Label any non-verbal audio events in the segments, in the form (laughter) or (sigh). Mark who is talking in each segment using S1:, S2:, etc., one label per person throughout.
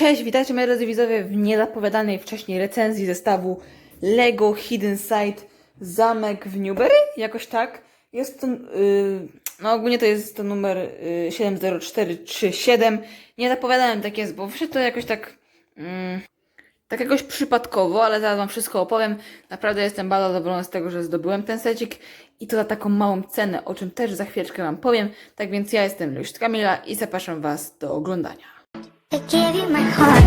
S1: Cześć, witajcie moi drodzy widzowie w niezapowiadanej wcześniej recenzji zestawu Lego Hidden Side Zamek w Newbury, jakoś tak. Jest to, yy, no ogólnie to jest to numer yy, 70437. Nie zapowiadałem tak jest, bo to jakoś tak, mm, tak jakoś przypadkowo, ale zaraz wam wszystko opowiem. Naprawdę jestem bardzo zadowolona z tego, że zdobyłem ten secik i to za taką małą cenę, o czym też za chwileczkę wam powiem. Tak więc ja jestem Luś Kamila i zapraszam was do oglądania.
S2: I my heart.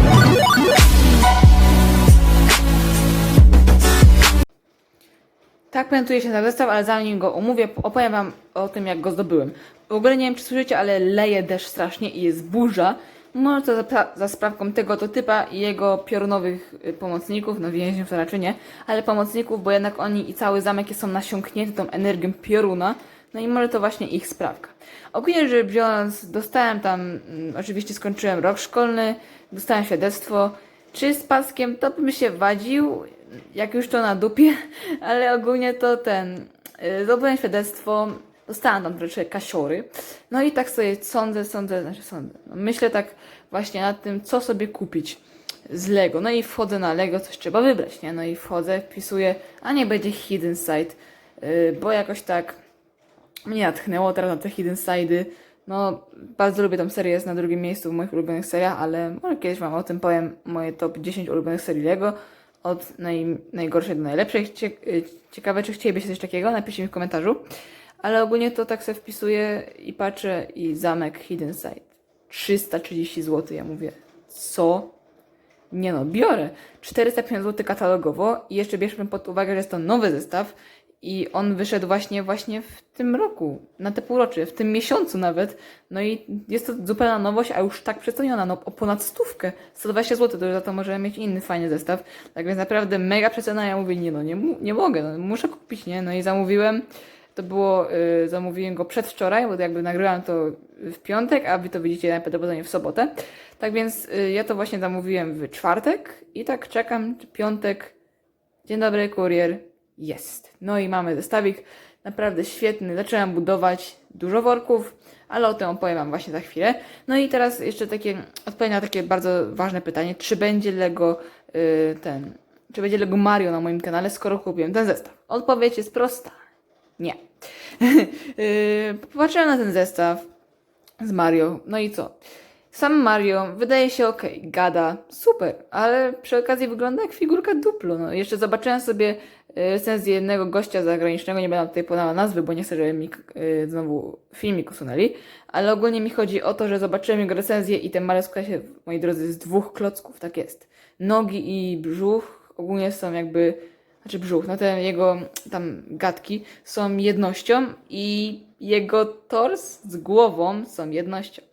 S1: Tak prezentuje się ten zestaw, ale zanim go omówię, opowiem Wam o tym, jak go zdobyłem. W ogóle nie wiem, czy słyszycie, ale leje deszcz strasznie i jest burza. Może to za, pra- za sprawką tego to typa i jego piorunowych y, pomocników, no więźniów to raczej nie, ale pomocników, bo jednak oni i cały zamek są nasiąknięty tą energią pioruna, no i może to właśnie ich sprawka. Ogólnie rzecz biorąc, dostałem tam, mm, oczywiście skończyłem rok szkolny, dostałem świadectwo, czy z paskiem to bym się wadził, jak już to na dupie, (laughs) ale ogólnie to ten, yy, zdobyłem świadectwo, dostałam tam troszeczkę kasiory, no i tak sobie sądzę, sądzę, znaczy sądzę, no myślę tak właśnie nad tym, co sobie kupić z Lego, no i wchodzę na Lego, coś trzeba wybrać, nie, no i wchodzę, wpisuję, a nie będzie Hidden Side, yy, bo jakoś tak mnie natchnęło teraz na te Hidden Side'y. No, bardzo lubię tą serię, jest na drugim miejscu w moich ulubionych seriach, ale może kiedyś Wam o tym powiem, moje top 10 ulubionych serii Lego, od naj, najgorszej do najlepszej. Y, ciekawe, czy chcielibyście coś takiego? Napiszcie mi w komentarzu. Ale ogólnie to tak sobie wpisuję i patrzę i zamek Hidden Side. 330 zł, ja mówię, co? Nie no, biorę. 405 zł katalogowo i jeszcze bierzmy pod uwagę, że jest to nowy zestaw i on wyszedł właśnie właśnie w tym roku, na te półrocze, w tym miesiącu nawet. No i jest to zupełna nowość, a już tak przeceniona, no o ponad stówkę. 120 zł, to już za to możemy mieć inny fajny zestaw. Tak więc naprawdę mega przecena, ja mówię, nie no, nie, nie mogę, no, muszę kupić, nie? No i zamówiłem, to było, y, zamówiłem go przedwczoraj, bo jakby nagrywam to w piątek, a wy to widzicie najprawdopodobniej w sobotę. Tak więc y, ja to właśnie zamówiłem w czwartek i tak czekam, piątek, Dzień dobry, kurier. Jest. No i mamy zestawik. Naprawdę świetny. Zaczęłam budować dużo worków, ale o tym opowiem Wam właśnie za chwilę. No i teraz jeszcze takie, odpowiem na takie bardzo ważne pytanie. Czy będzie Lego y, ten, czy będzie Lego Mario na moim kanale, skoro kupiłem ten zestaw? Odpowiedź jest prosta. Nie. yy, (laughs) popatrzyłem na ten zestaw z Mario. No i co? Sam Mario wydaje się ok, gada, super, ale przy okazji wygląda jak figurka Duplo. No, jeszcze zobaczyłem sobie y, recenzję jednego gościa zagranicznego, nie będę tutaj podała nazwy, bo nie chcę, żeby mi y, znowu filmik usunęli, ale ogólnie mi chodzi o to, że zobaczyłem jego recenzję i ten Mario składa się, moi drodzy, z dwóch klocków, tak jest. Nogi i brzuch ogólnie są jakby, znaczy brzuch, no te jego tam gadki są jednością i jego tors z głową są jednością.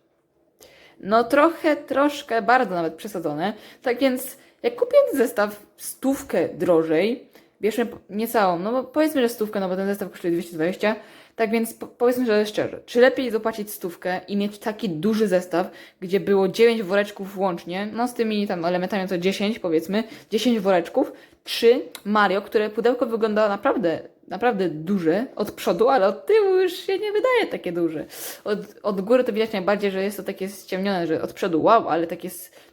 S1: No trochę, troszkę, bardzo nawet przesadzone. Tak więc, jak kupię ten zestaw stówkę drożej, bierzmy niecałą, no bo powiedzmy, że stówkę, no bo ten zestaw kosztuje 220, tak więc po, powiedzmy, że szczerze, czy lepiej zapłacić stówkę i mieć taki duży zestaw, gdzie było 9 woreczków łącznie, no z tymi tam elementami to 10 powiedzmy, 10 woreczków, czy Mario, które pudełko wyglądało naprawdę, naprawdę duże od przodu, ale od tyłu już się nie wydaje takie duże. Od, od góry to widać najbardziej, że jest to takie ściemnione, że od przodu wow, ale takie,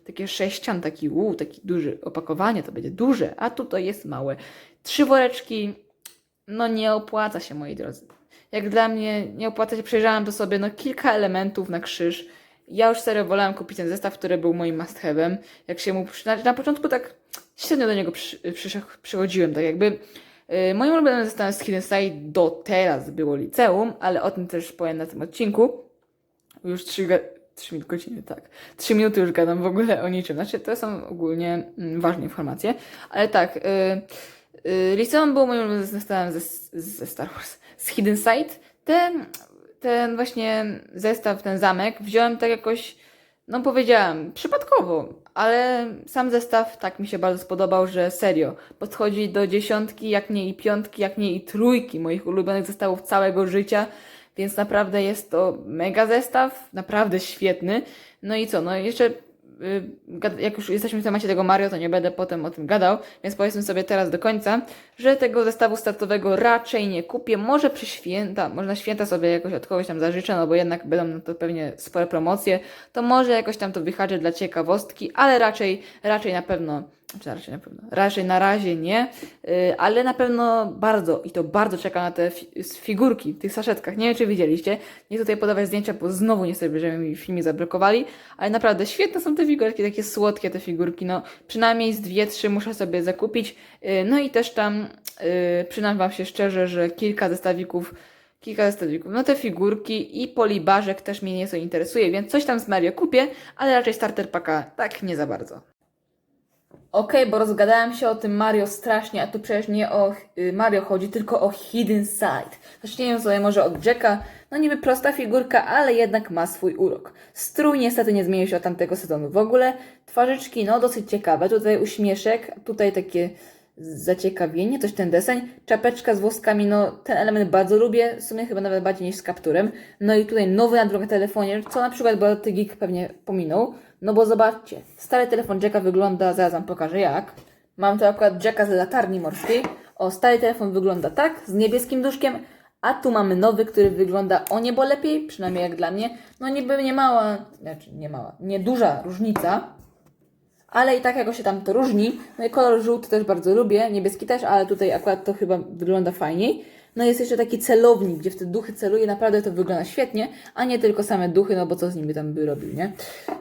S1: takie sześcian, taki wow, taki duży opakowanie to będzie duże, a tu to jest małe. Trzy woreczki, no nie opłaca się moi drodzy. Jak dla mnie nie opłaca się, przejrzałam to sobie, no kilka elementów na krzyż. Ja już serio wolałam kupić ten zestaw, który był moim must have'em. Jak się mu na, na początku tak średnio do niego przy, przy, przychodziłem, tak jakby moim ulubionym zestawem z Hidden Side do teraz było liceum, ale o tym też powiem na tym odcinku. Już trzy, ga- trzy min- godziny, tak. Trzy minuty już gadam w ogóle o niczym. Znaczy, to są ogólnie mm, ważne informacje. Ale tak, y, y, liceum było moim ulubionym zestawem ze, ze Star Wars. Z Hidden Side. Ten, ten właśnie zestaw, ten zamek wziąłem tak jakoś, no powiedziałam, przypadkowo. Ale sam zestaw tak mi się bardzo spodobał, że serio, podchodzi do dziesiątki, jak nie i piątki, jak nie i trójki moich ulubionych zestawów całego życia. Więc naprawdę jest to mega zestaw, naprawdę świetny. No i co, no jeszcze jak już jesteśmy w temacie tego Mario, to nie będę potem o tym gadał, więc powiedzmy sobie teraz do końca, że tego zestawu startowego raczej nie kupię. Może przy święta, może na święta sobie jakoś od kogoś tam zażyczę, no bo jednak będą na to pewnie spore promocje, to może jakoś tam to wyhaczę dla ciekawostki, ale raczej, raczej na pewno, znaczy raczej na pewno, raczej na razie nie, y, ale na pewno bardzo i to bardzo czekam na te figurki w tych saszetkach. Nie wiem, czy widzieliście. Nie tutaj podawać zdjęcia, bo znowu nie sobie, żeby mi filmie zablokowali, ale naprawdę świetne są te figurki, takie słodkie te figurki. No, przynajmniej z dwie, trzy muszę sobie zakupić. Y, No i też tam, y, przynam Wam się szczerze, że kilka zestawików kilka zestawików. No te figurki i polibarzek też mnie nieco interesuje, więc coś tam z Mario kupię, ale raczej starter paka tak nie za bardzo. Okej, bo rozgadałem się o tym Mario strasznie, a tu przecież nie o y, Mario chodzi, tylko o Hidden Side. Zacznijmy sobie może od Jacka. No niby prosta figurka, ale jednak ma swój urok. Strój niestety nie zmienił się od tamtego sezonu w ogóle. Twarzyczki, no dosyć ciekawe. Tutaj uśmieszek, tutaj takie zaciekawienie, coś ten deseń. Czapeczka z włoskami, no ten element bardzo lubię, w sumie chyba nawet bardziej niż z kapturem. No i tutaj nowy nadruk na telefonie, co na przykład Bojaty Geek pewnie pominął. No bo zobaczcie, stary telefon Jacka wygląda, zaraz wam pokażę jak. Mam tu akurat Jacka z latarni morskiej. O, stary telefon wygląda tak, z niebieskim duszkiem, a tu mamy nowy, który wygląda o niebo lepiej, przynajmniej jak dla mnie. No niby nie mała, znaczy nie mała, nie duża różnica, ale i tak jakoś się tam to różni. No i kolor żółty też bardzo lubię, niebieski też, ale tutaj akurat to chyba wygląda fajniej. No jest jeszcze taki celownik, gdzie w te duchy celuje, naprawdę to wygląda świetnie, a nie tylko same duchy, no bo co z nimi tam by robił, nie?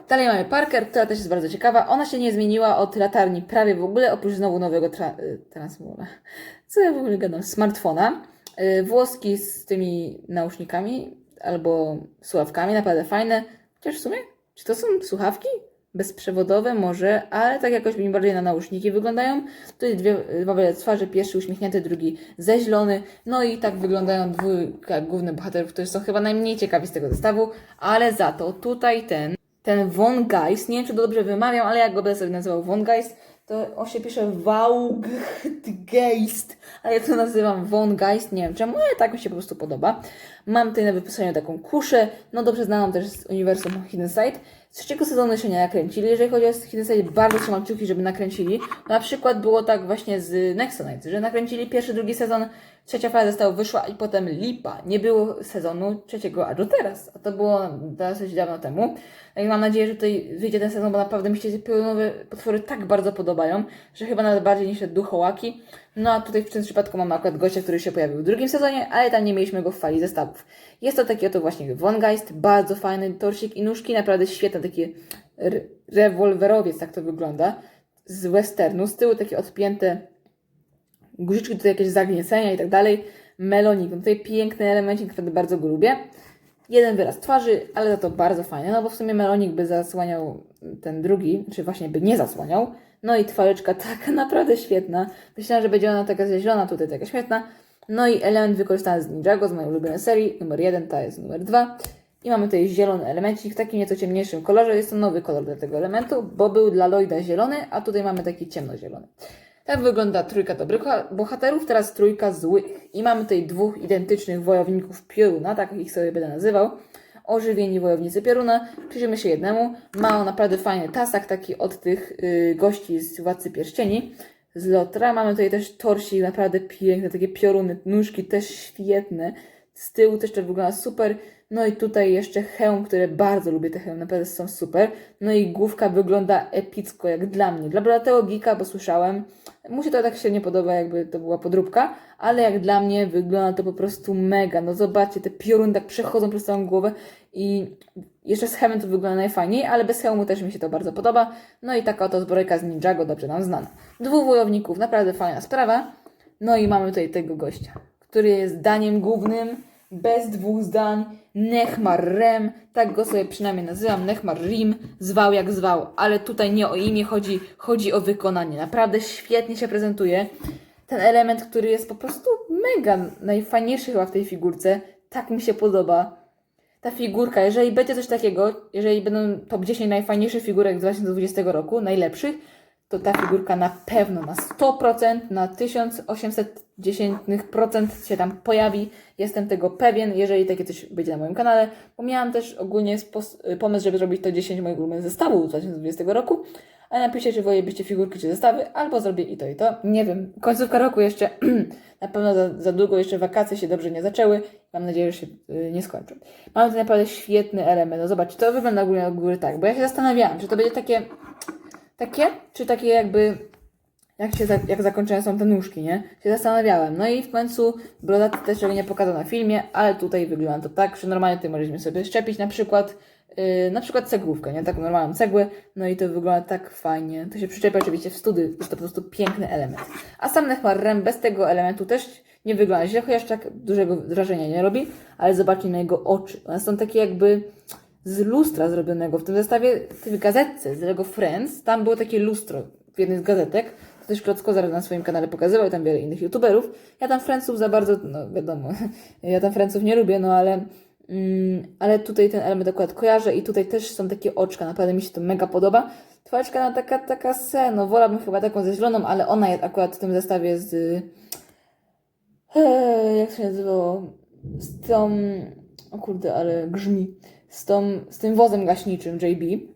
S1: Dalej mamy Parker, która też jest bardzo ciekawa. Ona się nie zmieniła od latarni prawie w ogóle, oprócz znowu nowego tra- y. Co ja w ogóle gadam? Smartfona. Y, Włoski z tymi nausznikami albo słuchawkami, naprawdę fajne. Chociaż w sumie, czy to są słuchawki? Bezprzewodowe może, ale tak jakoś mi bardziej na nauszniki wyglądają. Tutaj dwie, dwa wiele twarzy, pierwszy uśmiechnięty, drugi zeźlony. No i tak wyglądają dwójka głównych bohaterów, którzy są chyba najmniej ciekawi z tego zestawu, ale za to tutaj ten, ten Von Geist, nie wiem czy to dobrze wymawiam, ale jak go będę sobie nazywał Von Geist, to on się pisze Wauggeist, a ja to nazywam Von Geist, nie wiem czemu, ale tak mi się po prostu podoba. Mam tutaj na wypisaniu taką kuszę, no dobrze znaną też z uniwersum Hidden Side. Z trzeciego sezonu się nie nakręcili, jeżeli chodzi o Hidden Side, bardzo trzymam kciuki, żeby nakręcili. Na przykład było tak właśnie z Nexonites, że nakręcili pierwszy, drugi sezon, trzecia fala została wyszła i potem lipa. Nie było sezonu trzeciego aż do teraz, a to było dosyć dawno temu. No i mam nadzieję, że tutaj wyjdzie ten sezon, bo naprawdę mi się te pionowe potwory tak bardzo podobają, że chyba nawet bardziej niż te duchołaki. No a tutaj w tym przypadku mamy akurat gościa, który się pojawił w drugim sezonie, ale tam nie mieliśmy go w fali zestawów. Jest to taki oto właśnie Von Geist, bardzo fajny torsik i nóżki, naprawdę świetne, taki re- rewolwerowiec, tak to wygląda, z westernu, z tyłu takie odpięte guziczki, tutaj jakieś zagniecenia i tak dalej, melonik, no tutaj piękny elemencik, naprawdę bardzo go lubię. Jeden wyraz twarzy, ale za to bardzo fajny, no bo w sumie melonik by zasłaniał ten drugi, czy właśnie by nie zasłaniał. No i twarzyczka (laughs) taka naprawdę świetna. Myślałam, że będzie ona taka zielona, tutaj taka świetna. No i element wykorzystany z Ninjago, z mojej ulubionej serii, numer jeden, ta jest numer dwa. I mamy tutaj zielony elemencik w takim nieco ciemniejszym kolorze. Jest to nowy kolor dla tego elementu, bo był dla Lloyda zielony, a tutaj mamy taki ciemnozielony. Tak wygląda trójka dobrych bohaterów, teraz trójka złych. I mamy tutaj dwóch identycznych wojowników pioruna, tak ich sobie będę nazywał. Ożywieni wojownicy pioruna. Przyjrzymy się jednemu. Ma on naprawdę fajny tasak, taki od tych y, gości z Władcy Pierścieni. Z Lotra mamy tutaj też torsi, naprawdę piękne, takie pioruny, nóżki też świetne. Z tyłu też to wygląda super. No i tutaj jeszcze hełm, które bardzo lubię, te hełmy naprawdę są super. No i główka wygląda epicko, jak dla mnie. Dla Brateo Geeka, bo słyszałem, mu się to tak się nie podoba, jakby to była podróbka, ale jak dla mnie wygląda to po prostu mega. No zobaczcie, te pioruny tak przechodzą przez całą głowę i jeszcze z hełmem to wygląda najfajniej, ale bez hełmu też mi się to bardzo podoba. No i taka oto zbrojka z Ninjago, dobrze nam znana. Dwóch wojowników, naprawdę fajna sprawa. No i mamy tutaj tego gościa, który jest daniem głównym, bez dwóch zdań, Nechmar Rem, tak go sobie przynajmniej nazywam, Nechmar Rim, zwał jak zwał, ale tutaj nie o imię chodzi, chodzi o wykonanie. Naprawdę świetnie się prezentuje. Ten element, który jest po prostu mega najfajniejszy chyba w tej figurce, tak mi się podoba. Ta figurka, jeżeli będzie coś takiego, jeżeli będą top 10 najfajniejszych figurek z 2020 roku, najlepszych, to ta figurka na pewno, na 100%, na 1800 dziesiętnych procent się tam pojawi. Jestem tego pewien, jeżeli takie coś będzie na moim kanale, bo miałam też ogólnie pomysł, żeby zrobić to 10 moich ulubionych zestawów z 2020 roku. Ale napiszcie, czy wolibyście figurki czy zestawy, albo zrobię i to i to. Nie wiem, końcówka roku jeszcze, (clears throat) na pewno za, za długo, jeszcze wakacje się dobrze nie zaczęły. Mam nadzieję, że się y, nie skończą. Mamy tu naprawdę świetny element. No zobaczcie, to wygląda ogólnie od góry tak, bo ja się zastanawiałam, czy to będzie takie, takie, czy takie jakby jak, się za, jak zakończone są te nóżki, nie? Się zastanawiałem. No i w końcu brodaty też tego nie pokazał na filmie, ale tutaj wygląda to tak, że normalnie tutaj możemy sobie szczepić na przykład yy, na przykład cegłówkę, nie? Taką normalną cegłę, no i to wygląda tak fajnie. To się przyczepia oczywiście w study, jest to po prostu piękny element. A sam Nechmarrem bez tego elementu też nie wygląda źle, chociaż tak dużego wrażenia nie robi, ale zobaczcie na jego oczy. One są takie jakby z lustra zrobionego. W tym zestawie, w tej gazetce z Lego Friends, tam było takie lustro w jednej z gazetek. Też Klocko zaraz na swoim kanale pokazywał i tam wiele innych youtuberów. Ja tam Friendsów za bardzo, no wiadomo, (laughs) ja tam Friendsów nie lubię, no ale, mm, ale tutaj ten element akurat kojarzę i tutaj też są takie oczka, naprawdę mi się to mega podoba. Twarzka no taka, taka se, no wolałabym chyba taką ze zieloną, ale ona jest akurat w tym zestawie z, Eee, jak się nazywało? Z tą. O kurde, ale grzmi. Z, tą, z tym wozem gaśniczym JB.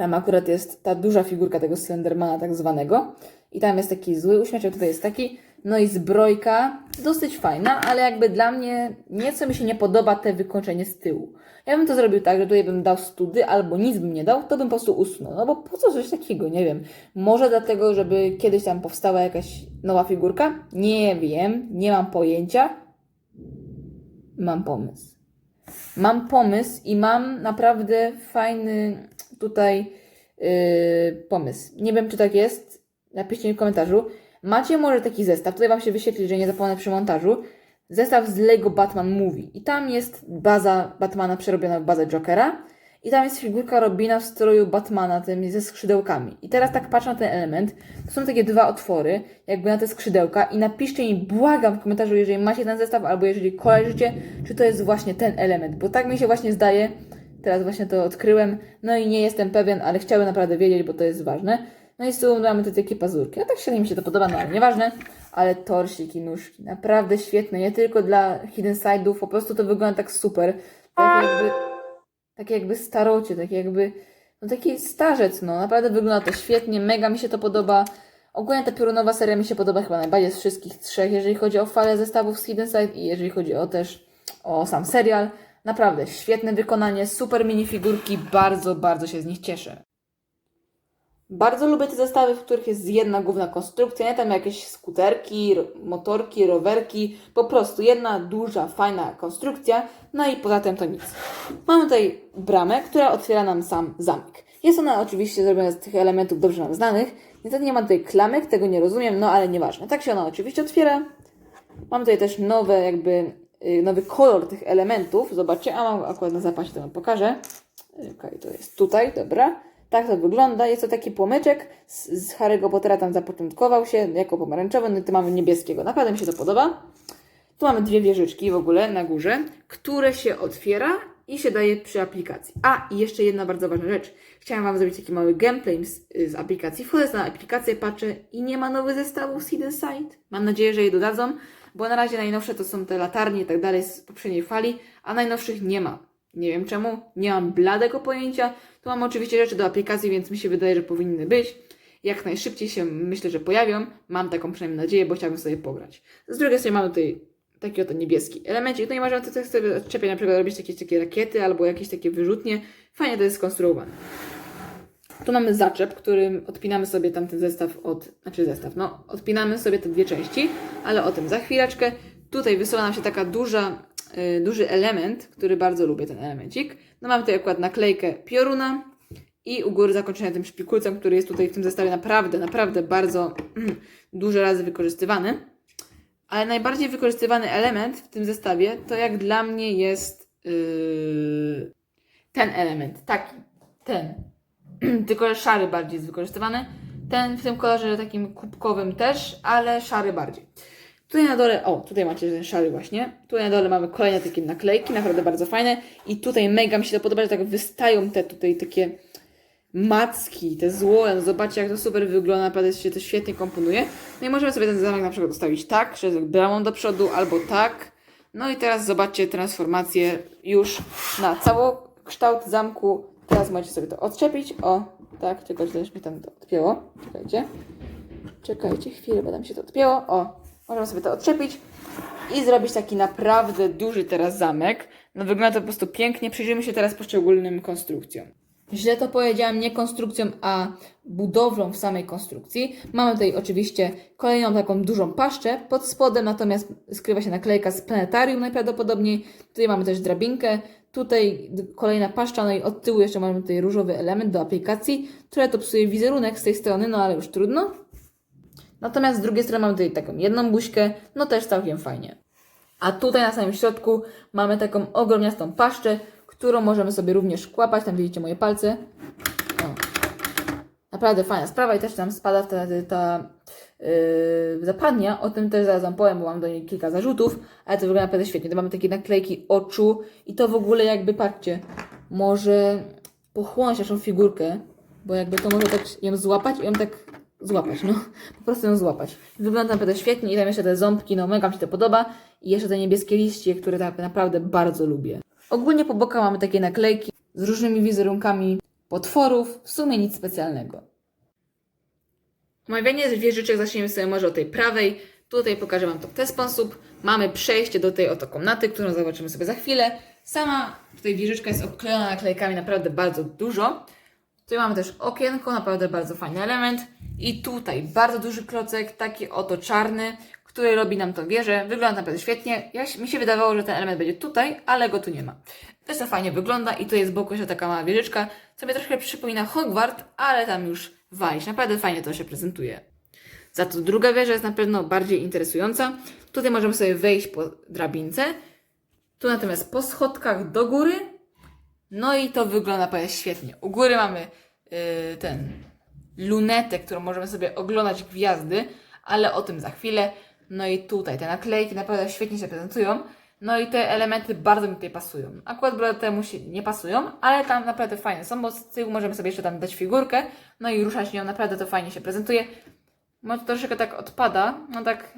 S1: Tam akurat jest ta duża figurka tego Slendermana, tak zwanego. I tam jest taki zły uśmiech, tutaj jest taki. No i zbrojka, dosyć fajna, ale jakby dla mnie nieco mi się nie podoba te wykończenie z tyłu. Ja bym to zrobił tak, że tutaj bym dał study albo nic bym nie dał, to bym po prostu usunął. No bo po co coś takiego, nie wiem. Może dlatego, żeby kiedyś tam powstała jakaś nowa figurka? Nie wiem, nie mam pojęcia. Mam pomysł. Mam pomysł i mam naprawdę fajny tutaj yy, pomysł. Nie wiem, czy tak jest. Napiszcie mi w komentarzu. Macie może taki zestaw, tutaj Wam się wyświetli, że nie zapomnę przy montażu. Zestaw z Lego Batman Movie. I tam jest baza Batmana przerobiona w bazę Jokera. I tam jest figurka Robina w stroju Batmana, tym ze skrzydełkami. I teraz tak patrzę na ten element. To są takie dwa otwory, jakby na te skrzydełka. I napiszcie mi, błagam w komentarzu, jeżeli macie ten zestaw, albo jeżeli kojarzycie, czy to jest właśnie ten element. Bo tak mi się właśnie zdaje. Teraz właśnie to odkryłem. No i nie jestem pewien, ale chciałbym naprawdę wiedzieć, bo to jest ważne. No i z tyłu mamy te takie pazurki. A tak średnio mi się to podoba, no ale nieważne. Ale torsik i nóżki, naprawdę świetne. Nie tylko dla hidden side'ów, po prostu to wygląda tak super. Tak jakby, takie jakby starocie, takie jakby, no taki starzec, no. Naprawdę wygląda to świetnie, mega mi się to podoba. Ogólnie ta piorunowa seria mi się podoba chyba najbardziej z wszystkich trzech, jeżeli chodzi o falę zestawów z Hidden Side i jeżeli chodzi o też o sam serial. Naprawdę świetne wykonanie, super minifigurki, bardzo, bardzo się z nich cieszę. Bardzo lubię te zestawy, w których jest jedna główna konstrukcja, nie tam jakieś skuterki, motorki, rowerki, po prostu jedna duża, fajna konstrukcja, no i poza tym to nic. Mamy tutaj bramę, która otwiera nam sam zamek. Jest ona oczywiście zrobiona z tych elementów dobrze nam znanych, niestety nie ma tutaj klamek, tego nie rozumiem, no ale nieważne. Tak się ona oczywiście otwiera. Mam tutaj też nowe jakby, nowy kolor tych elementów, zobaczcie, a mam akurat na zapasie to wam pokażę. Okej, to jest tutaj, dobra. Tak to wygląda. Jest to taki płomyczek z, z Harry'ego Pottera tam zapoczątkował się jako pomarańczowy, no i tu mamy niebieskiego. Naprawdę mi się to podoba. Tu mamy dwie wieżyczki w ogóle na górze, które się otwiera i się daje przy aplikacji. A, i jeszcze jedna bardzo ważna rzecz. Chciałam Wam zrobić taki mały gameplay z, z aplikacji. Wchodzę na aplikację, patrzę i nie ma nowych zestawów z Hidden Side. Mam nadzieję, że je dodadzą, bo na razie najnowsze to są te latarnie i tak dalej z poprzedniej fali, a najnowszych nie ma. Nie wiem czemu, nie mam bladego pojęcia. Tu mam oczywiście rzeczy do aplikacji, więc mi się wydaje, że powinny być. Jak najszybciej się myślę, że pojawią. Mam taką przynajmniej nadzieję, bo chciałabym sobie pograć. Z drugiej strony mamy tutaj taki oto niebieski elemencik. No i można tutaj sobie odczepiać, na przykład robić jakieś takie rakiety albo jakieś takie wyrzutnie. Fajnie to jest skonstruowane. Tu mamy zaczep, którym odpinamy sobie tamten zestaw od, znaczy zestaw, no odpinamy sobie te dwie części, ale o tym za chwileczkę. Tutaj wysyła nam się taka duża, y, duży element, który bardzo lubię, ten elemencik. No mamy tutaj akurat naklejkę pioruna i u góry zakończenie tym szpikulcem, który jest tutaj w tym zestawie naprawdę, naprawdę bardzo duże razy wykorzystywany. Ale najbardziej wykorzystywany element w tym zestawie to jak dla mnie jest yy, ten element, taki, ten. (clears throat) Tylko że szary bardziej jest wykorzystywany. Ten w tym kolorze takim kubkowym też, ale szary bardziej. Tutaj na dole, o, tutaj macie ten szary właśnie. Tutaj na dole mamy kolejne takie naklejki, naprawdę bardzo fajne. I tutaj mega mi się to podoba, że tak wystają te tutaj takie macki, te złoe, no zobaczcie jak to super wygląda, naprawdę się to świetnie komponuje. No i możemy sobie ten zamek na przykład ustawić tak, że z bramą do przodu, albo tak. No i teraz zobaczcie transformację już na całokształt zamku. Teraz możecie sobie to odczepić, o, tak, tylko też mi tam to odpięło, czekajcie. Czekajcie chwilę, bo nam się to odpięło, o, możemy sobie to odczepić i zrobić taki naprawdę duży teraz zamek. No wygląda to po prostu pięknie. Przyjrzyjmy się teraz poszczególnym konstrukcjom. Źle to powiedziałam, nie konstrukcją, a budowlą w samej konstrukcji. Mamy tutaj oczywiście kolejną taką dużą paszczę. Pod spodem natomiast skrywa się naklejka z planetarium najprawdopodobniej. Tutaj mamy też drabinkę. Tutaj kolejna paszcza, no i od tyłu jeszcze mamy tutaj różowy element do aplikacji, które to psuje wizerunek z tej strony, no ale już trudno. Natomiast z drugiej strony mamy tutaj taką jedną buźkę, no też całkiem fajnie. A tutaj na samym środku mamy taką ogromniastą paszczę, którą możemy sobie również kłapać. Tam widzicie moje palce. O. Naprawdę fajna sprawa i też tam spada wtedy ta zapadnia. O tym też zaraz Wam powiem, bo mam do niej kilka zarzutów, ale to wygląda naprawdę świetnie. Tu mamy takie naklejki oczu i to w ogóle jakby, patrzcie, może pochłonąć naszą figurkę, bo jakby to może tak ją złapać i ją tak złapać, no. Po prostu ją złapać. Wygląda naprawdę świetnie i tam jeszcze te ząbki, no mega mi się to podoba. I jeszcze te niebieskie liście, które tak naprawdę bardzo lubię. Ogólnie po bokach mamy takie naklejki z różnymi wizerunkami potworów. W sumie nic specjalnego. Omawianie wieżyczek zaczniemy sobie może od tej prawej. Tutaj pokażę Wam to w ten sposób. Mamy przejście do tej oto komnaty, którą zobaczymy sobie za chwilę. Sama tutaj wieżyczka jest obklejona naklejkami naprawdę bardzo dużo. Tutaj mamy też okienko, naprawdę bardzo fajny element. I tutaj bardzo duży klocek, taki oto czarny, który robi nam tą wieżę. Wygląda naprawdę świetnie. Ja, mi się wydawało, że ten element będzie tutaj, ale go tu nie ma. Też to fajnie wygląda i tu jest z boku jeszcze taka mała wieżyczka, co mnie troszkę przypomina Hogwart, ale tam już walić. Naprawdę fajnie to się prezentuje. Za to druga wieża jest na pewno bardziej interesująca. Tutaj możemy sobie wejść po drabince. Tu natomiast po schodkach do góry. No i to wygląda naprawdę świetnie. U góry mamy yy, ten lunetę, którą możemy sobie oglądać gwiazdy, ale o tym za chwilę. No i tutaj te naklejki naprawdę świetnie się prezentują. No i te elementy bardzo mi tutaj pasują. Akurat do temu się nie pasują, ale tam naprawdę fajne są, bo z tyłu możemy sobie jeszcze tam dać figurkę, no i ruszać nią, naprawdę to fajnie się prezentuje. Może troszeczkę tak odpada, no tak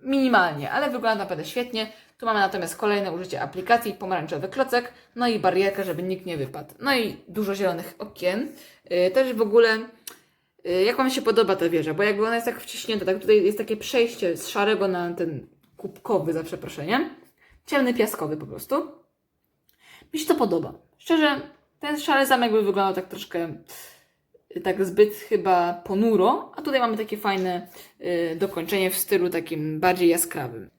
S1: minimalnie, ale wygląda naprawdę świetnie. Tu mamy natomiast kolejne użycie aplikacji, pomarańczowy klocek, no i barierkę, żeby nikt nie wypadł. No i dużo zielonych okien. Yy, też w ogóle, yy, jak Wam się podoba ta wieża? Bo jakby ona jest tak wciśnięta, tak tutaj jest takie przejście z szarego na ten kubkowy, za przeproszeniem. Ciemny, piaskowy po prostu. Mi się to podoba. Szczerze, ten szary zamek by wyglądał tak troszkę tak zbyt chyba ponuro, a tutaj mamy takie fajne y, dokończenie w stylu takim bardziej jaskrawym.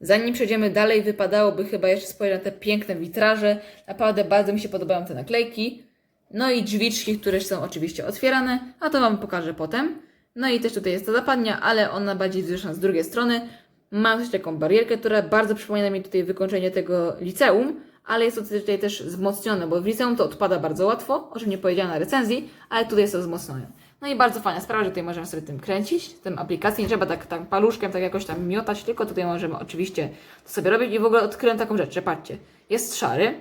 S1: Zanim przejdziemy dalej, wypadałoby chyba jeszcze spojrzeć na te piękne witraże. Naprawdę bardzo mi się podobają te naklejki. No i drzwiczki, które są oczywiście otwierane, a to Wam pokażę potem. No i też tutaj jest ta zapadnia, ale ona bardziej zresztą z drugiej strony. Mam też taką barierkę, która bardzo przypomina mi tutaj wykończenie tego liceum, ale jest to tutaj też wzmocnione, bo w liceum to odpada bardzo łatwo, o czym nie powiedziałam na recenzji, ale tutaj jest to wzmocnione. No i bardzo fajna sprawa, że tutaj możemy sobie tym kręcić, tym aplikacją, nie trzeba tak, tak paluszkiem tak jakoś tam miotać, tylko tutaj możemy oczywiście to sobie robić. I w ogóle odkryłem taką rzecz, że patrzcie, jest szary,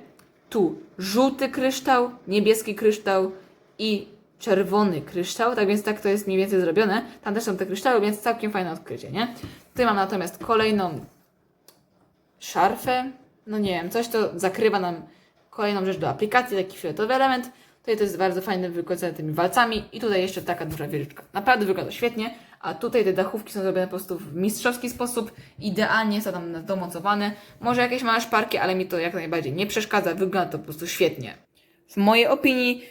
S1: tu żółty kryształ, niebieski kryształ i czerwony kryształ, tak więc tak to jest mniej więcej zrobione. Tam też są te kryształy, więc całkiem fajne odkrycie, nie? Tutaj mam natomiast kolejną szarfę, no nie wiem, coś to zakrywa nam kolejną rzecz do aplikacji, taki fioletowy element. Tutaj to jest bardzo fajny wykończony tymi walcami i tutaj jeszcze taka duża wieżyczka. Naprawdę wygląda świetnie, a tutaj te dachówki są zrobione po prostu w mistrzowski sposób, idealnie są tam domocowane. Może jakieś małe szparki, ale mi to jak najbardziej nie przeszkadza, wygląda to po prostu świetnie. W mojej opinii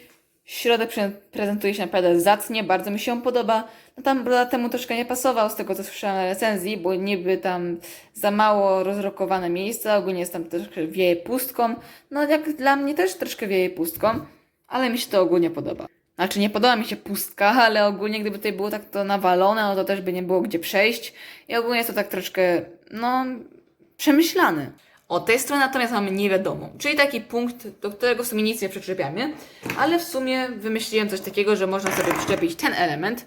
S1: środek pre- prezentuje się naprawdę zacnie, bardzo mi się podoba. No tam lata temu troszkę nie pasował z tego, co słyszałam na recenzji, bo niby tam za mało rozrokowane miejsca, ogólnie jest tam troszkę wieje pustką. No jak dla mnie też troszkę wieje pustką, ale mi się to ogólnie podoba. Znaczy nie podoba mi się pustka, (laughs) ale ogólnie gdyby tutaj było tak to nawalone, no to też by nie było gdzie przejść. I ogólnie jest to tak troszkę, no, przemyślane. Od tej strony natomiast mamy niewiadomą, czyli taki punkt, do którego w sumie nic nie przyczepiamy, ale w sumie wymyśliłem coś takiego, że można sobie przyczepić ten element,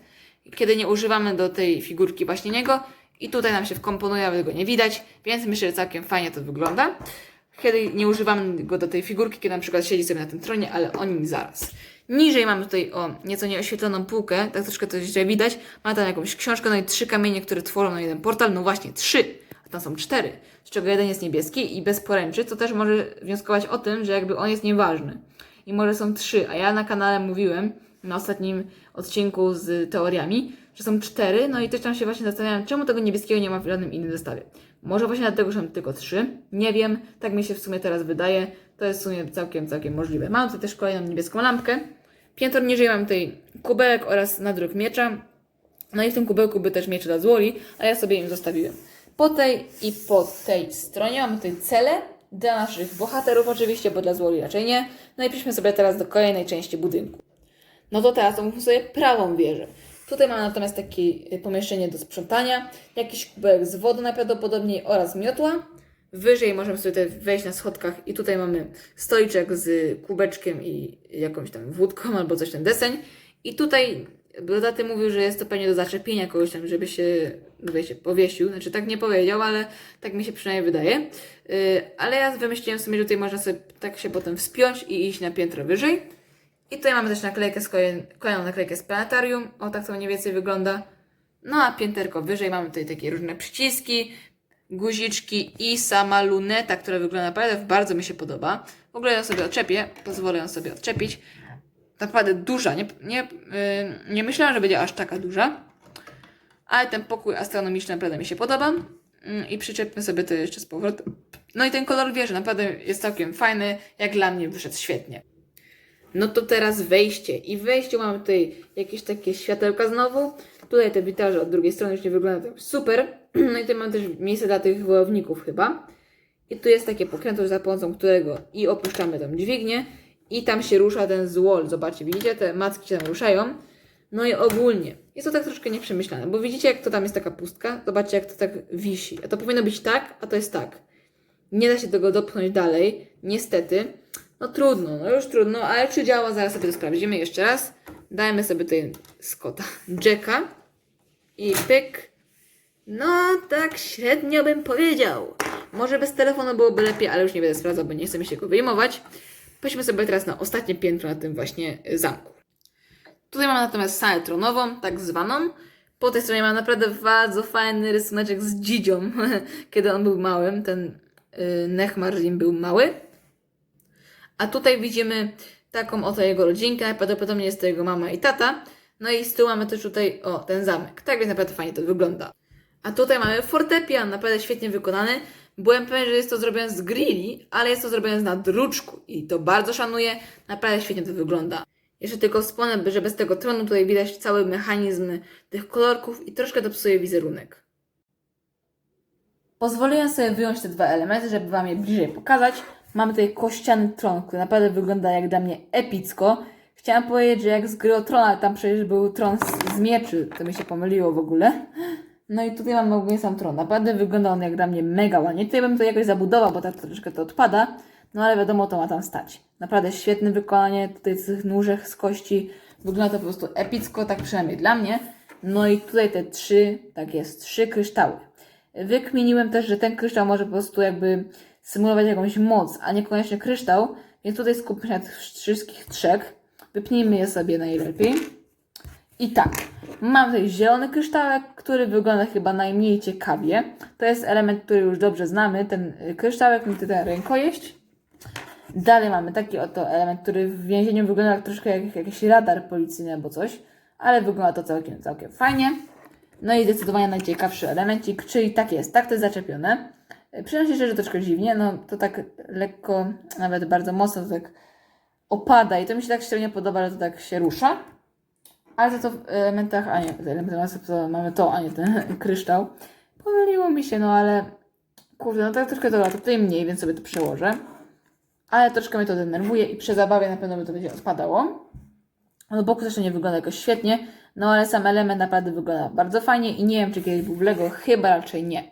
S1: kiedy nie używamy do tej figurki właśnie niego i tutaj nam się wkomponuje, ale go nie widać, więc myślę, że całkiem fajnie to wygląda. kiedy nie używamy go do tej figurki, kiedy na przykład siedzi sobie na tym tronie, ale o nim zaraz. Niżej mamy tutaj o nieco nieoświetloną półkę, tak troszkę to źle widać. Ma tam jakąś książkę, no i trzy kamienie, które tworzą na jeden portal. No właśnie, trzy, tam są cztery, z czego jeden jest niebieski i bez poręczy, co też może wnioskować o tym, że jakby on jest nieważny. I może są trzy, a ja na kanale mówiłem na ostatnim odcinku z teoriami, że są cztery, no i też tam się właśnie zastanawiam, czemu tego niebieskiego nie ma w żadnym innym zestawie. Może właśnie dlatego, że są tylko trzy. Nie wiem, tak mi się w sumie teraz wydaje. To jest w sumie całkiem, całkiem możliwe. Mam tutaj też kolejną niebieską lampkę. Piętro niżej mam tutaj kubełek oraz nadruk miecza. No i w tym kubełku by też miecze dla złoli, a ja sobie im zostawiłem. Po tej i po tej stronie mamy tutaj cele dla naszych bohaterów oczywiście, bo dla złoli raczej nie. No i przejdźmy sobie teraz do kolejnej części budynku. No to teraz omówmy sobie prawą wieżę. Tutaj mamy natomiast takie y, pomieszczenie do sprzątania, jakiś kubełek z wodą najprawdopodobniej oraz miotła. Wyżej możemy sobie wejść na schodkach i tutaj mamy stoliczek z kubeczkiem i jakąś tam wódką albo coś ten deseń. I tutaj Dodaty mówił, że jest to pewnie do zaczepienia kogoś tam, żeby się, no wiecie, powiesił. Znaczy tak nie powiedział, ale tak mi się przynajmniej wydaje. Yy, ale ja wymyśliłem sobie, że tutaj można sobie tak się potem wspiąć i iść na piętro wyżej. I tutaj mamy też naklejkę z kolejn- kolejną naklejkę z planetarium. O, tak to mniej więcej wygląda. No a pięterko wyżej mamy tutaj takie różne przyciski, guziczki i sama luneta, która wygląda naprawdę bardzo mi się podoba. W ogóle ją sobie odczepię, pozwolę ją sobie odczepić. Naprawdę duża, nie, nie, yy, nie myślałam, że będzie aż taka duża. Ale ten pokój astronomiczny naprawdę mi się podoba. Yy, I przyczepmy sobie to jeszcze z powrotem. No i ten kolor wieży naprawdę jest całkiem fajny. Jak dla mnie wyszedł świetnie. No to teraz wejście. I w wejściu mamy tutaj jakieś takie światełka znowu. Tutaj te witraże od drugiej strony już nie wygląda tak super. (clears throat) No i tutaj mamy też miejsce dla tych wojowników chyba. I tu jest takie pokrętło, za pomocą którego i opuszczamy tą dźwignię i tam się rusza ten złol. Zobaczcie, widzicie? Te macki się tam ruszają. No i ogólnie jest to tak troszkę nieprzemyślane, bo widzicie jak to tam jest taka pustka? Zobaczcie jak to tak wisi. A to powinno być tak, a to jest tak. Nie da się tego dopchnąć dalej, niestety. No trudno, no już trudno, ale czy działa? Zaraz sobie to sprawdzimy jeszcze raz. Dajmy sobie tutaj Scotta Jacka i pyk. No, tak średnio bym powiedział. Może bez telefonu byłoby lepiej, ale już nie będę sprawdzał, bo nie chcę mi się go wyjmować. Pójdźmy sobie teraz na ostatnie piętro na tym właśnie y, zamku. Tutaj mamy natomiast salę tronową, tak zwaną. Po tej stronie mam naprawdę bardzo fajny rysuneczek z dzidzią, (laughs) kiedy on był małym. Ten y, Nechmarzin był mały. A tutaj widzimy taką oto jego rodzinkę, najprawdopodobniej jest to jego mama i tata. No i z tyłu mamy też tutaj, o, ten zamek. Tak więc naprawdę fajnie to wygląda. A tutaj mamy fortepian, naprawdę świetnie wykonany. Byłem pewien, że jest to zrobione z grilli, ale jest to zrobione z nadruczku i to bardzo szanuję. Naprawdę świetnie to wygląda. Jeszcze tylko wspomnę, że bez tego tronu tutaj widać cały mechanizm tych kolorków i troszkę to psuje wizerunek. Pozwoliłem sobie wyjąć te dwa elementy, żeby Wam je bliżej pokazać. Mamy tutaj kościany tron, który naprawdę wygląda jak dla mnie epicko. Chciałam powiedzieć, że jak z gry o tron, ale tam przecież był tron z, z mieczy, to mi się pomyliło w ogóle. No i tutaj ogólnie sam tron. Naprawdę wygląda on jak dla mnie mega ładnie. Tutaj bym to jakoś zabudował, bo tak troszeczkę to odpada. No ale wiadomo, to ma tam stać. Naprawdę świetne wykonanie tutaj z tych nóżek z kości. Wygląda to po prostu epicko, tak przynajmniej dla mnie. No i tutaj te trzy, tak jest, trzy kryształy. Wykminiłem też, że ten kryształ może po prostu jakby symulować jakąś moc, a niekoniecznie kryształ, więc tutaj skupmy się na tych wszystkich trzech. Wypnijmy je sobie najlepiej. I tak, mam tutaj zielony kryształek, który wygląda chyba najmniej ciekawie. To jest element, który już dobrze znamy. Ten y, kryształek mi tutaj rękojeść. Dalej mamy taki oto element, który w więzieniu wygląda troszkę jak jakiś radar policyjny albo coś, ale wygląda to całkiem, całkiem fajnie. No i zdecydowanie najciekawszy elemencik, czyli tak jest, tak to jest zaczepione. Przyznam się szczerze, troszkę dziwnie, no to tak lekko, nawet bardzo mocno tak opada i to mi się tak średnio podoba, że to tak się rusza. Ale za to w elementach, a nie, w elementach to mamy to, a nie ten (laughs) kryształ. Pomyliło mi się, no ale kurde, no tak troszkę to lata, tutaj mniej, więc sobie to przełożę. Ale troszkę mnie to denerwuje i przy zabawie na pewno by to będzie odpadało. No boku zresztą nie wygląda jakoś świetnie, no ale sam element naprawdę wygląda bardzo fajnie i nie wiem, czy kiedyś był w Lego, chyba raczej nie.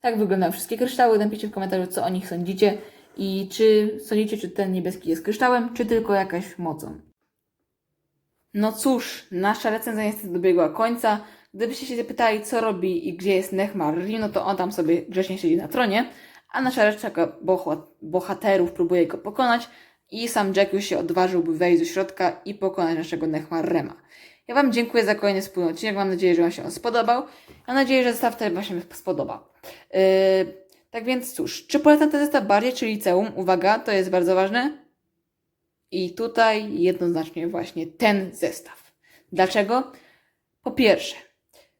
S1: Tak wyglądają wszystkie kryształy, napiszcie w komentarzu, co o nich sądzicie i czy sądzicie, czy ten niebieski jest kryształem, czy tylko jakaś mocą. No cóż, nasza recenzja niestety dobiegła końca. Gdybyście się zapytali, co robi i gdzie jest Nechmar no to on tam sobie grzecznie siedzi na tronie. a nasza reszta bohaterów próbuje go pokonać i sam Jack już się odważył, by wejść do środka i pokonać naszego Nechmarrema. Ja Wam dziękuję za kolejny wspólny odcinek, mam nadzieję, że Wam się on spodobał. Mam nadzieję, że zestaw też właśnie spodobał. Yy, tak więc cóż, czy polecam ten zestaw bardziej, czy liceum? Uwaga, to jest bardzo ważne. I tutaj jednoznacznie właśnie ten zestaw. Dlaczego? Po pierwsze,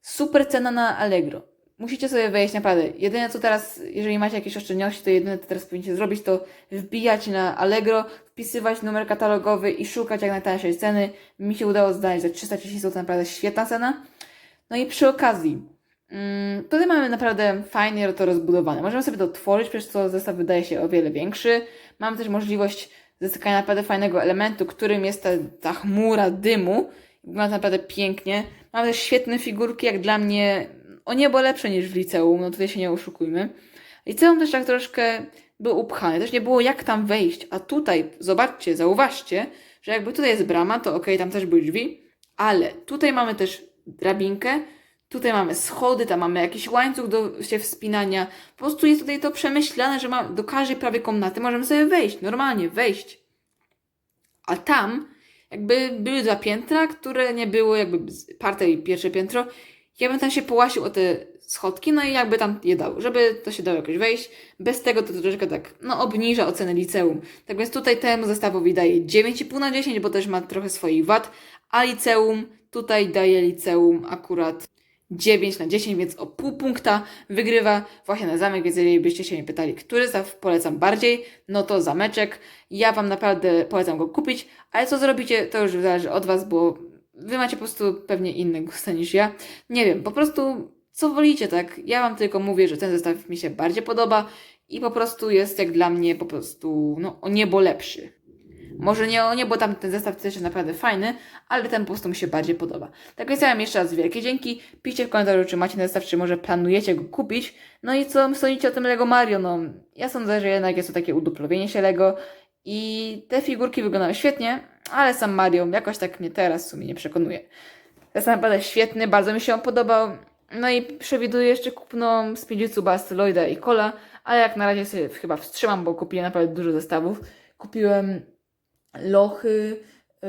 S1: super cena na Allegro. Musicie sobie wejść naprawdę. Jedyne co teraz, jeżeli macie jakieś oszczędności, to jedyne co teraz powinniście zrobić, to wbijać na Allegro, wpisywać numer katalogowy i szukać jak najtańszej ceny. Mi się udało znaleźć za 330 zł, naprawdę świetna cena. No i przy okazji, mm, tutaj mamy naprawdę fajnie to rozbudowane. Możemy sobie to otworzyć, przez co zestaw wydaje się o wiele większy. Mamy też możliwość zyskania naprawdę fajnego elementu, którym jest ta, ta chmura dymu. Wygląda naprawdę pięknie. Mamy też świetne figurki, jak dla mnie o niebo lepsze niż w liceum, no tutaj się nie oszukujmy. Liceum też tak troszkę był upchany, też nie było jak tam wejść, a tutaj, zobaczcie, zauważcie, że jakby tutaj jest brama, to okej, tam też były drzwi, ale tutaj mamy też drabinkę, tutaj mamy schody, tam mamy jakiś łańcuch do się wspinania, po prostu jest tutaj to przemyślane, że ma, do każdej prawie komnaty możemy sobie wejść, normalnie wejść. A tam jakby były dwa piętra, które nie były jakby parte i pierwsze piętro. Ja bym tam się połasił o te schodki, no i jakby tam je dał, żeby to się dało jakoś wejść. Bez tego to troszeczkę tak, no obniża ocenę liceum. Tak więc tutaj temu zestawowi daję 9,5 na 10, bo też ma trochę swoich wad, a liceum tutaj daje liceum akurat 9 na 10, więc o pół punkta wygrywa właśnie na zamek, więc jeżeli byście się mnie pytali, który zestaw polecam bardziej, no to zameczek. Ja Wam naprawdę polecam go kupić, ale co zrobicie, to już zależy od Was, bo Wy macie po prostu pewnie inny gust niż ja. Nie wiem, po prostu co wolicie, tak? Ja Wam tylko mówię, że ten zestaw mi się bardziej podoba i po prostu jest jak dla mnie po prostu, no, o niebo lepszy. Może nie o nie, bo tam ten zestaw też jest naprawdę fajny, ale ten po prostu mi się bardziej podoba. Tak więc ja wam jeszcze raz wielkie dzięki. Piszcie w komentarzu, czy macie ten zestaw, czy może planujecie go kupić. No i co sądzicie o tym Lego Mario? No, ja sądzę, że jednak jest to takie uduplowienie się Lego i te figurki wyglądają świetnie, ale sam Mario jakoś tak mnie teraz w sumie nie przekonuje. Zestaw naprawdę świetny, bardzo mi się on podobał. No i przewiduję jeszcze kupno z Pidzicu, Asteroida i Cola, ale jak na razie sobie chyba wstrzymam, bo kupiłem naprawdę dużo zestawów. Kupiłem lochy, yy,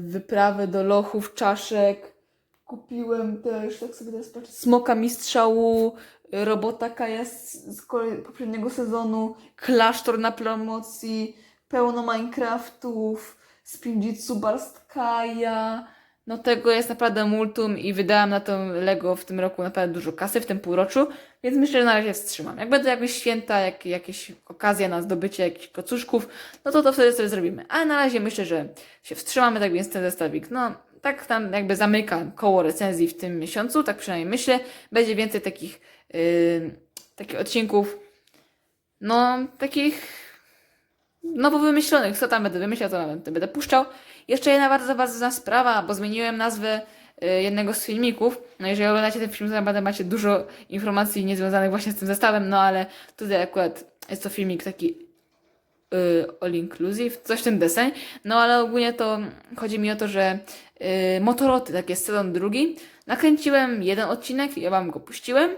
S1: wyprawę do lochów, czaszek. Kupiłem też, tak sobie teraz patrzę, smoka mistrzału, robota Kaja z, poprzedniego sezonu, klasztor na promocji, pełno Minecraftów, Spinjitsu Barst Kaja. No tego jest naprawdę multum i wydałam na to Lego w tym roku naprawdę dużo kasy, w tym półroczu, więc myślę, że na razie wstrzymam. Jak będą jakieś święta, jak, jakieś okazja na zdobycie jakichś kocuszków, no to to wtedy sobie zrobimy. Ale na razie myślę, że się wstrzymamy, tak więc ten zestawik, no tak tam jakby zamyka koło recenzji w tym miesiącu, tak przynajmniej myślę. Będzie więcej takich, yy, takich odcinków, no takich nowo wymyślonych. Co tam będę wymyślał, to będę, puszczał. Jeszcze jedna bardzo ważna sprawa, bo zmieniłem nazwę jednego z filmików. No jeżeli oglądacie ten film, to naprawdę macie dużo informacji niezwiązanych właśnie z tym zestawem, no ale tutaj akurat jest to filmik taki y, all inclusive, coś ten deseń. No ale ogólnie to chodzi mi o to, że y, Motoroty, tak jest sezon drugi, nakręciłem jeden odcinek, ja wam go puściłem.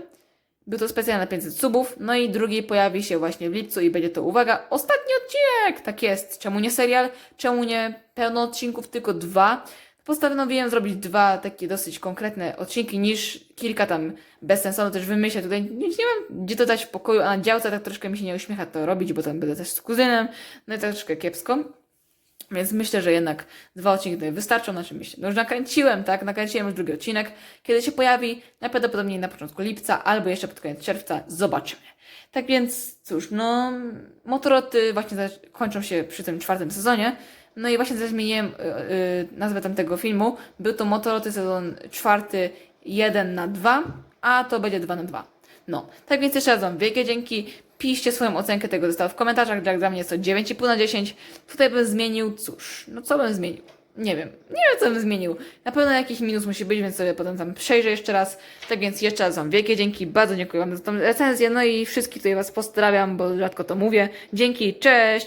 S1: Był to specjalnie na 500 subów, no i drugi pojawi się właśnie w lipcu i będzie to, uwaga, ostatni odcinek! Tak jest. Czemu nie serial? Czemu nie pełno odcinków, tylko dwa? Postanowiłem zrobić dwa takie dosyć konkretne odcinki niż kilka tam bezsensownych też wymyślę. Tutaj nie, nie mam gdzie to dać w pokoju, a na działce tak troszkę mi się nie uśmiecha to robić, bo tam będę też z kuzynem, no i tak troszkę kiepsko. Więc myślę, że jednak dwa odcinki tutaj wystarczą, znaczy myślę. No już nakręciłem, tak? Nakręciłem już drugi odcinek. Kiedy się pojawi, najprawdopodobniej na początku lipca albo jeszcze pod koniec czerwca, zobaczymy. Tak więc, cóż, no, Motoroty właśnie kończą się przy tym czwartym sezonie. No i właśnie zmieniłem y, y, nazwę tamtego filmu. Był to Motoroty sezon czwarty 1 na 2, a to będzie 2 na 2. No, tak więc jeszcze raz Wam wielkie dzięki. Piszcie swoją ocenkę tego zestawu w komentarzach, jak dla mnie jest to 9,5 na 10. Tutaj bym zmienił, cóż, no co bym zmienił? Nie wiem, nie wiem co bym zmienił. Na pewno jakiś minus musi być, więc sobie potem tam przejrzę jeszcze raz. Tak więc jeszcze raz Wam wielkie dzięki, bardzo dziękuję Wam za tą recenzję, no i wszystkich tutaj Was pozdrawiam, bo rzadko to mówię. Dzięki, cześć!